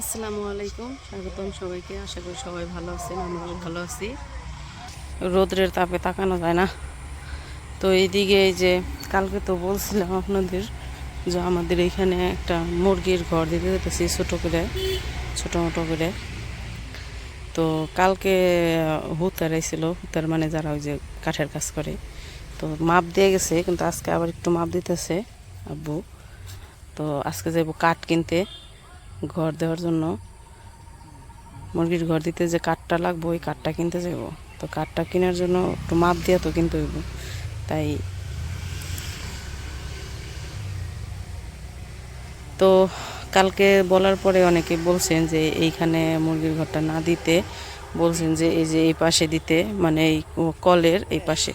আসসালামু আলাইকুম। স্বাগতম সবাইকে। আশা করি সবাই ভালো আছেন আমরাও ভালো আছি। রোদ্রের তাপে তাকানো যায় না। তো এইদিকে এই যে, কালকে তো বলছিলাম আপনাদের যে আমাদের এখানে একটা মুরগির ঘর দিতে যেতেছি ছোটো করে, ছোটো মোটো করে। তো কালকে হুতার আইছিল হুতার মানে যারা ওই যে কাঠের কাজ করে। তো মাপ দিয়ে গেছে, কিন্তু আজকে আবার একটু মাপ দিতেছে আব্বু। তো আজকে যাব কাঠ কিনতে। ঘর দেওয়ার জন্য। মুরগির ঘর দিতে যে কাঠটা লাগবো, ওই কাঠটা কিনতে যাব তো কাঠটা কেনার জন্য একটু মাপ দিয়ে তো কিনতে হইব। তাই তো কালকে বলার পরে অনেকে বলছেন যে এইখানে মুরগির ঘরটা না দিতে, বলছেন যে এই যে এই পাশে দিতে মানে এই কলের এই পাশে।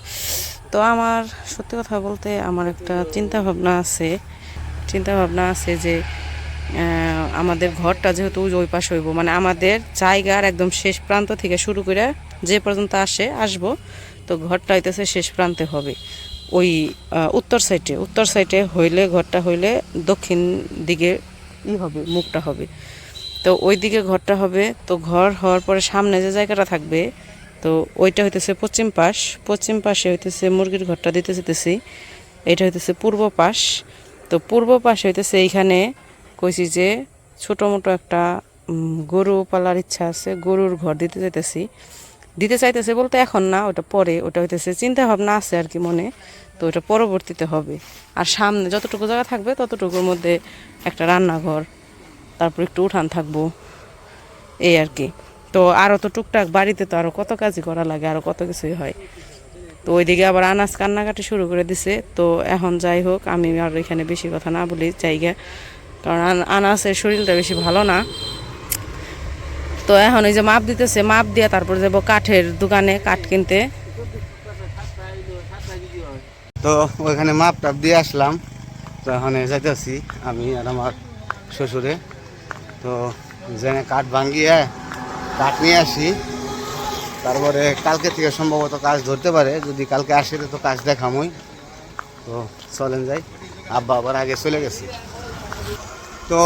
তো আমার সত্যি কথা বলতে আমার একটা চিন্তা ভাবনা আছে চিন্তা ভাবনা আছে যে আমাদের ঘরটা যেহেতু ওই পাশে হইব মানে আমাদের জায়গার একদম শেষ প্রান্ত থেকে শুরু করে যে পর্যন্ত আসে, আসব, তো ঘরটা হইতেছে শেষ প্রান্তে হবে। ওই উত্তর সাইডে উত্তর সাইডে হইলে, ঘরটা হইলে দক্ষিণ দিকে ই হবে, মুখটা হবে। তো ওই দিকে ঘরটা হবে, তো ঘর হওয়ার পরে সামনে যে জায়গাটা থাকবে, তো ওইটা হইতেছে পশ্চিম পাশ, পশ্চিম পাশে হইতেছে মুরগির ঘরটা দিতে যেতেছি এটা হইতেছে পূর্ব পাশ। তো পূর্ব পাশে হইতেছে এইখানে কইছি যে ছোটো মোটো একটা গরু পালার ইচ্ছা আছে, গরুর ঘর দিতে চাইতেছি। দিতে চাইতেছে বলতে এখন না, ওটা পরে, ওটা হইতেছে চিন্তা ভাবনা আছে আর কি মনে, তো ওটা পরবর্তীতে হবে। আর সামনে যতটুকু জায়গা থাকবে, ততটুকুর মধ্যে একটা রান্নাঘর, তারপর একটু উঠান থাকব, এই আর কি। তো আরও তো টুকটাক বাড়িতে তো আরও কত কাজই করা লাগে আরও কত কিছুই হয়। তো ওইদিকে আবার আনাজ কান্নাকাটি শুরু করে দিছে, তো এখন যাই হোক, আমি আর এখানে বেশি কথা না বলি জায়গা কারণ আন- আনাসের শরীরটা বেশি ভালো না। তো এখন ওই যে মাপ দিতেছে, মাপ দিয়ে তারপর যাব কাঠের দোকানে কাঠ কিনতে। তো ওইখানে মাপ টাপ দিয়ে আসলাম। তো ওখানে যাইতেছি আমি আর আমার শ্বশুরে। তো জেনে কাঠ ভাঙ্গিয়ে কাঠ নিয়ে আসি। তারপরে কালকে থেকে সম্ভবত কাজ ধরতে পারে। যদি কালকে আসে তো কাজ দেখামই। তো চলেন যাই। আব্বা আবার আগে চলে গেছি। তো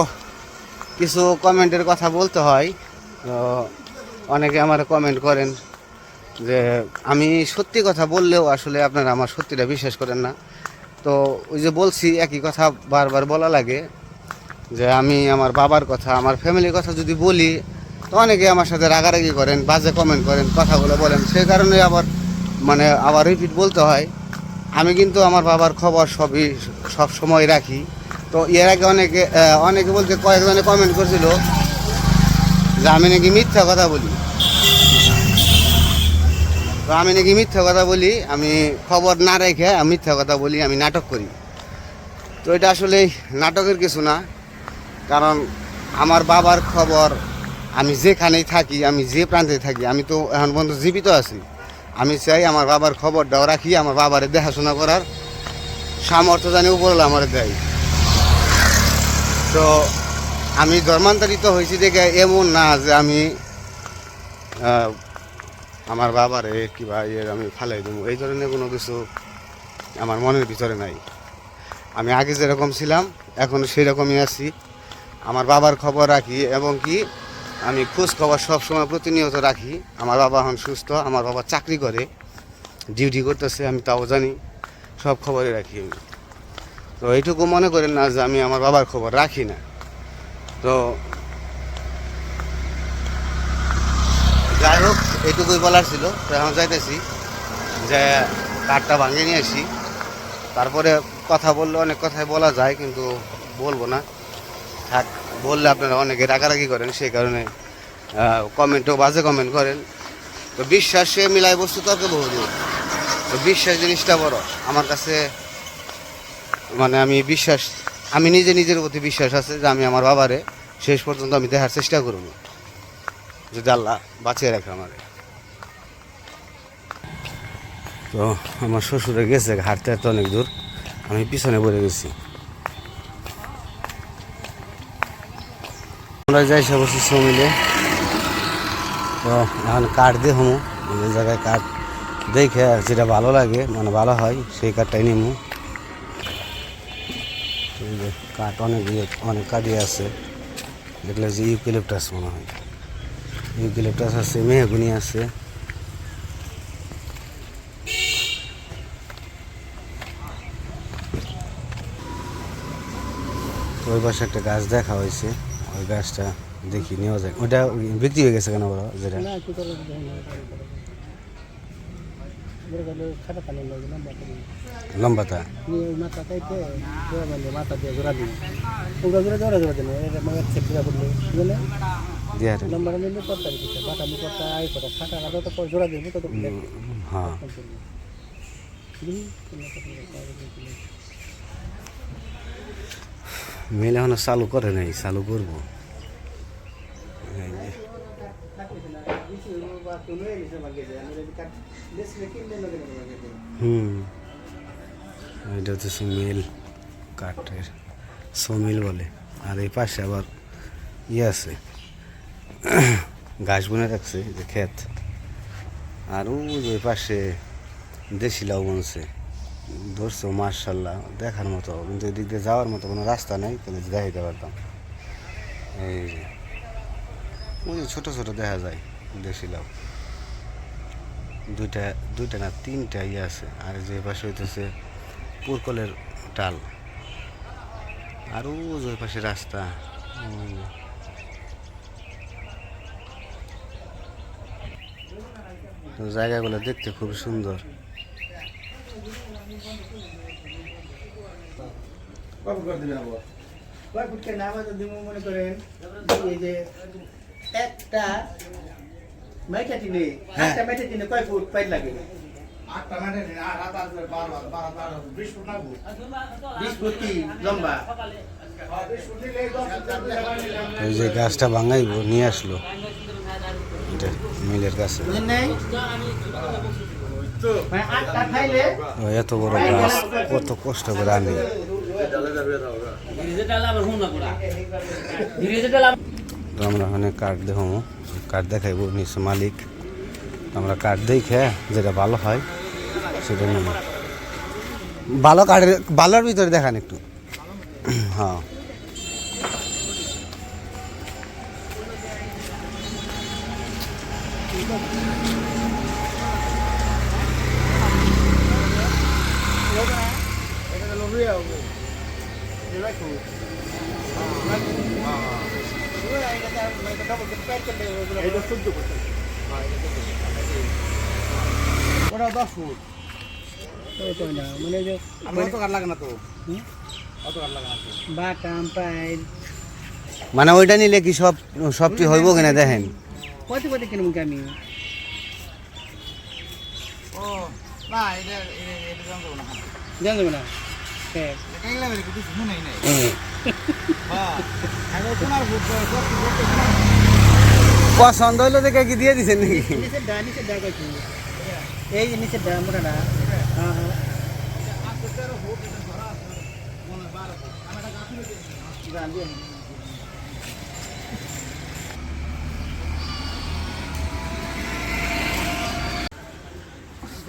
কিছু কমেন্টের কথা বলতে হয়। তো অনেকে আমার কমেন্ট করেন যে, আমি সত্যি কথা বললেও আসলে আপনারা আমার সত্যিটা বিশ্বাস করেন না। তো ওই যে বলছি, একই কথা বারবার বলা লাগে যে, আমি আমার বাবার কথা, আমার ফ্যামিলির কথা যদি বলি, তো অনেকে আমার সাথে রাগারাগি করেন, বাজে কমেন্ট করেন, কথাগুলো বলেন। সেই কারণে আবার মানে আবার রিপিট বলতে হয়। আমি কিন্তু আমার বাবার খবর সবই সব সময় রাখি। তো এর আগে অনেকে অনেকে বলতে কয়েকজনে কমেন্ট করছিল যে আমি নাকি মিথ্যা কথা বলি। তো আমি নাকি মিথ্যা কথা বলি, আমি খবর না রেখে আমি মিথ্যা কথা বলি, আমি নাটক করি। তো এটা আসলে নাটকের কিছু না, কারণ আমার বাবার খবর আমি যেখানেই থাকি, আমি যে প্রান্তে থাকি, আমি তো এখন পর্যন্ত জীবিত আছি। আমি চাই আমার বাবার খবরটাও রাখি, আমার বাবারে দেখাশোনা করার সামর্থ্য জানি উপরওয়ালা আমার দেয়। তো আমি ধর্মান্তরিত হয়েছি দেখে এমন না যে আমি আমার বাবারে কিবা ইয়ে আমি ফালাই দেবো। এই ধরনের কোনো কিছু আমার মনের ভিতরে নাই। আমি আগে যেরকম ছিলাম, এখন সেই রকমই আছি। আমার বাবার খবর রাখি এবং কি আমি খোঁজ খবর সবসময় প্রতিনিয়ত রাখি। আমার বাবা এখন সুস্থ, আমার বাবা চাকরি করে, ডিউটি করতেছে, আমি তাও জানি। সব খবরই রাখি আমি। তো এইটুকু মনে করেন না যে আমি আমার বাবার খবর রাখি না। তো যাই হোক এইটুকুই বলার ছিল। তো এখন যাইতেছি, যে কাঠটা ভাঙিয়ে নিয়ে আসি। তারপরে কথা বললে অনেক কথাই বলা যায়, কিন্তু বলব না। থাক, বললে আপনারা অনেকে রাগারাগি করেন সেই কারণে কমেন্টও বাজে কমেন্ট করেন। তো বিশ্বাসে মিলাই বস্তু তর্কে বহুদূর। তো বিশ্বাস জিনিসটা বড়। আমার কাছে মানে আমি বিশ্বাস, আমি নিজে নিজের প্রতি বিশ্বাস আছে যে আমি আমার বাবারে শেষ পর্যন্ত আমি দেখার চেষ্টা করব। যদি আল্লাহ বাঁচিয়ে রাখে আমারে। তো আমার শ্বশুরে গেছে, হাঁটতে হাঁটতে অনেক দূর। আমি পিছনে পড়ে গেছি। আমরা যাই সব সব মিলে। তো এখন কাঠ দিয়ে হমু যে জায়গায় কাঠ দেখে যেটা ভালো লাগে মানে ভালো হয়, সেই কাঠটাই নিমু। যে কাঠ অনেক ইয়ে অনেক কাঠই আছে। দেখলে যে ইউক্যালিপটাস মনে হয়। ইউক্যালিপটাস আছে, মেহগুনি আছে। ওই পাশে একটা গাছ দেখা হয়েছে। ওই গাছটা দেখি, নেওয়া যায়। ওটা বিক্রি হয়ে গেছে কেন বলো? যেটা? লম্বাটা মাথা কাইতে মানে মাথা দিয়ে জোড়া দিই ওগুলো জোড়া জোড়া জোড়া দিন মায়ের ছেপটা পড়লে বুঝলে দিয়ে হাঁটেন। লম্বা নিলে করতে পারি বাটা নি করতে আই ফাটা না যত পর জোড়া দিব তত হ্যাঁ মেলে এখনও চালু করে নাই চালু করব। হুম। এটা হচ্ছে মিল কাঠের। সমিল বলে। আর এই পাশে আবার ইয়ে আছে। ঘাস বুনে রাখছে যে ক্ষেত। আর ওই পাশে দেশি লাউ বনছে। ধরছে মার্শাল্লাহ দেখার মতো। কিন্তু এদিক দিয়ে যাওয়ার মতো কোনো রাস্তা নেই, তাহলে দেখাইতে পারতাম। এই ওই ছোটো ছোটো দেখা যায়। দেশি দুইটা দুইটা না তিনটা ইয়ে আছে। আর যে পাশে হইতেছে পুরকলের টাল। আর যে ওই পাশে রাস্তা। ওই জায়গাগুলো দেখতে খুব সুন্দর। মনে করেন? এই যে একটা মাইকা টিনে একটা মাইকা টিনে কয় ফুট পাইপ লাগে? বিশ ফুট কি লম্বা? ওই যে গাছটা ভাঙাইবো নিয়ে আসলো। এটা মিলের কাছে নাই? মানে আটটা এত বড় গাছ কত কষ্ট করে আনি তো আমরা ওখানে কাঠ দেখাবো। কাঠ দেখাইবো নিশ্চয় মালিক। আমরা কাঠ দেখে যেটা ভালো হয়, সেটা নেব। ভালো কাঠের ভালোর ভিতরে দেখান একটু। হ্যাঁ। ওটা দশ ফুট মানে যে অত কাঠ লাগে না তো অত কাঠ লাগে না বাটাম পাইল মানে ওইটা নিলে কি সব সবটি হইব কিনা দেখেন? কত কত কিনব আমি ও না এটা এটা- এটা না। জান না হ্যাঁ। পছন্দ হইল দেখে কি দিয়ে দিছেন নাকি? নিচের ডা নিচের ডা কইছি এই যে নিচের ডা মোটাটা হ্যাঁ হ্যাঁ।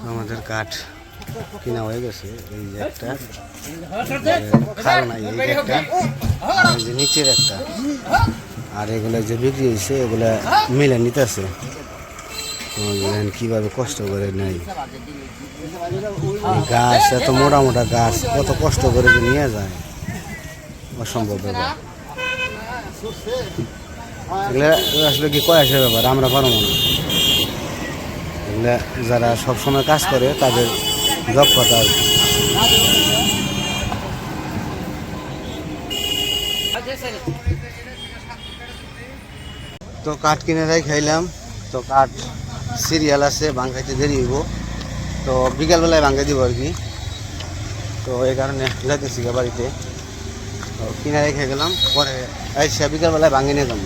আমাদের কাঠ কিনা হয়ে গেছে। এই যে একটা। খাল নাই এই যে একটা। আর এই যে নিচের একটা। আর এগুলো যে বিক্রি হয়েছে এগুলা মিলে নিতেছে। কীভাবে কষ্ট করে নেই গাছ, এত মোটা মোটা গাছ, কত কষ্ট করে যে নিয়ে যায়? অসম্ভব ব্যাপার। এগুলা আসলে কি কয়াসের ব্যাপার? আমরা পারব না। এগুলা যারা সবসময় কাজ করে, তাদের দক্ষতা আর কি। তো কাঠ কিনে রাই খাইলাম। তো কাঠ সিরিয়াল আছে ভাঙ্গাইতে দেরি হইব। তো বিকালবেলায় ভাঙ্গাই দিব আর কি। তো এই কারণে যাইতেছি বাড়িতে। তো কিনে রেখে গেলাম, পরে আইসা বিকালবেলায় ভাঙে নিয়ে যাব।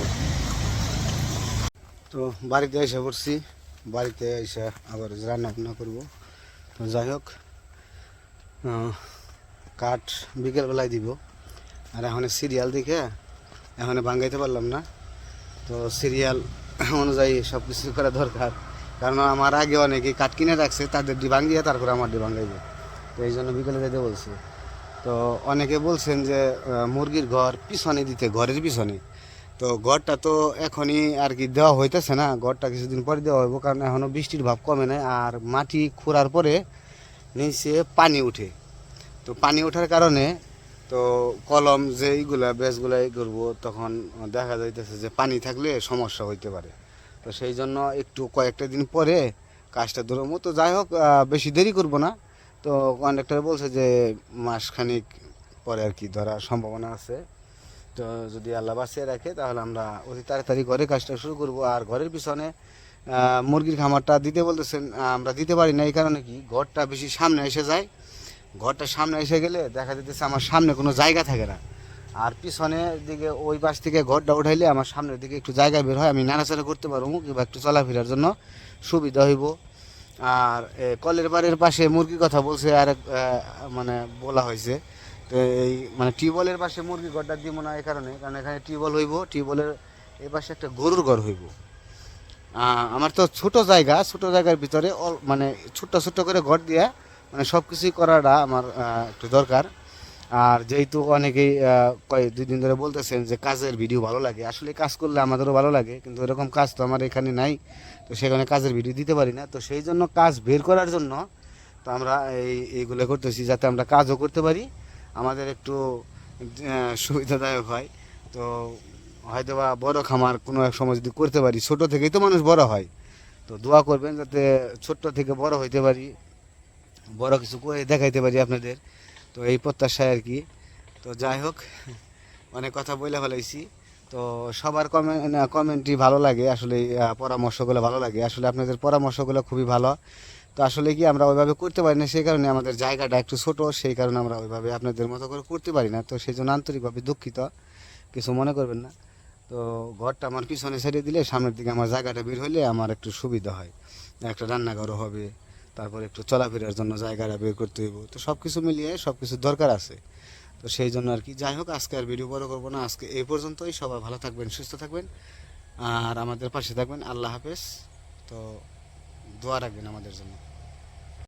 তো বাড়িতে এসে পড়ছি, বাড়িতে এসে আবার রান্না বান্না করব। তো যাই হোক কাঠ বিকেলবেলায় দিব। আর এখন সিরিয়াল দেখে, এখন ভাঙ্গাইতে পারলাম না। তো সিরিয়াল অনুযায়ী সব কিছু করা দরকার। কারণ আমার আগে অনেকে কাঠ কিনে রাখছে, তাদের ডি ভাঙ্গিয়ে তারপরে আমার ডি ভাঙ্গাইবে তো এই জন্য বিকেলে যেতে বলছে। তো অনেকে বলছেন যে মুরগির ঘর পিছনে দিতে, ঘরের পিছনে। তো ঘরটা তো এখনই আর কি দেওয়া হইতেছে না। ঘরটা কিছুদিন পরে দেওয়া হইব, কারণ এখনও বৃষ্টির ভাব কমে নাই। আর মাটি খোঁড়ার পরে নিচে পানি উঠে। তো পানি ওঠার কারণে তো কলম যে এইগুলা বেসগুলা এই করব তখন দেখা যাইতেছে যে পানি থাকলে সমস্যা হইতে পারে। তো সেই জন্য একটু কয়েকটা দিন পরে কাজটা ধরবো। তো যাই হোক বেশি দেরি করব না। তো কন্ডাক্টর বলছে যে মাসখানিক পরে আর কি ধরার সম্ভাবনা আছে। তো যদি আল্লাহ বাঁচিয়ে রাখে, তাহলে আমরা অতি তাড়াতাড়ি ঘরে কাজটা শুরু করব। আর ঘরের পিছনে মুরগির খামারটা দিতে বলতেছেন, আমরা দিতে পারি না। এই কারণে কি? ঘরটা বেশি সামনে এসে যায়। ঘরটা সামনে এসে গেলে দেখা যেতেছে আমার সামনে কোনো জায়গা থাকে না। আর পিছনের দিকে ওই পাশ থেকে ঘরটা উঠাইলে আমার সামনের দিকে একটু জায়গা বের হয়, আমি নাড়াচাড়া করতে পারব কিংবা একটু চলাফেরার জন্য সুবিধা হইব। আর কলের বাড়ির পাশে মুরগির কথা বলছে, আর মানে বলা হয়েছে। তো এই মানে টিউবওয়েলের পাশে মুরগি ঘরটা দিব না এই কারণে, কারণ এখানে টিউবওয়েল হইব, টিউবওয়েলের এই পাশে একটা গরুর ঘর হইব। আমার তো ছোট জায়গা, ছোট জায়গার ভিতরে মানে ছোট্ট ছোট্ট করে ঘর দিয়ে মানে সব কিছুই করাটা আমার একটু দরকার। আর যেহেতু অনেকেই কয়েক দুই দিন ধরে বলতেছেন যে কাজের ভিডিও ভালো লাগে, আসলে কাজ করলে আমাদেরও ভালো লাগে, কিন্তু এরকম কাজ তো আমার এখানে নাই, তো সেখানে কাজের ভিডিও দিতে পারি না। তো সেই জন্য কাজ বের করার জন্য তো আমরা এই, এইগুলো করতেছি, যাতে আমরা কাজও করতে পারি, আমাদের একটু সুবিধাদায়ক হয়। তো হয়তো বা বড়ো খামার কোনো এক সময় যদি করতে পারি, ছোট থেকেই তো মানুষ বড় হয়, তো দোয়া করবেন যাতে ছোট্ট থেকে বড় হইতে পারি। বড় কিছু করে দেখাইতে পারি আপনাদের। তো এই প্রত্যাশায় আর কি। তো যাই হোক, অনেক কথা বলে ফেলাইছি। তো সবার কমেন্ট কমেন্টই ভালো লাগে। আসলে পরামর্শগুলো ভালো লাগে। আসলে আপনাদের পরামর্শগুলো খুবই ভালো। তো আসলে কি আমরা ওইভাবে করতে পারি না, সেই কারণে আমাদের জায়গাটা একটু ছোট, সেই কারণে আমরা ওইভাবে আপনাদের মতো করে করতে পারি না। তো সেই জন্য আন্তরিকভাবে দুঃখিত। কিছু মনে করবেন না। তো ঘরটা আমার পিছনে সাইডে দিলে সামনের দিকে আমার জায়গাটা বের হলে আমার একটু সুবিধা হয়। একটা রান্নাঘরও হবে। তারপর একটু চলাফেরার জন্য জায়গাটা বের করতে হইব। তো সব কিছু মিলিয়ে সব কিছু দরকার আছে। তো সেই জন্য আর কি। যাই হোক, আজকে আর ভিডিও বড় করব না। আজকে এই পর্যন্তই। সবাই ভালো থাকবেন, সুস্থ থাকবেন। আর আমাদের পাশে থাকবেন। আল্লাহ হাফেজ। তো দোয়া রাখবেন আমাদের জন্য।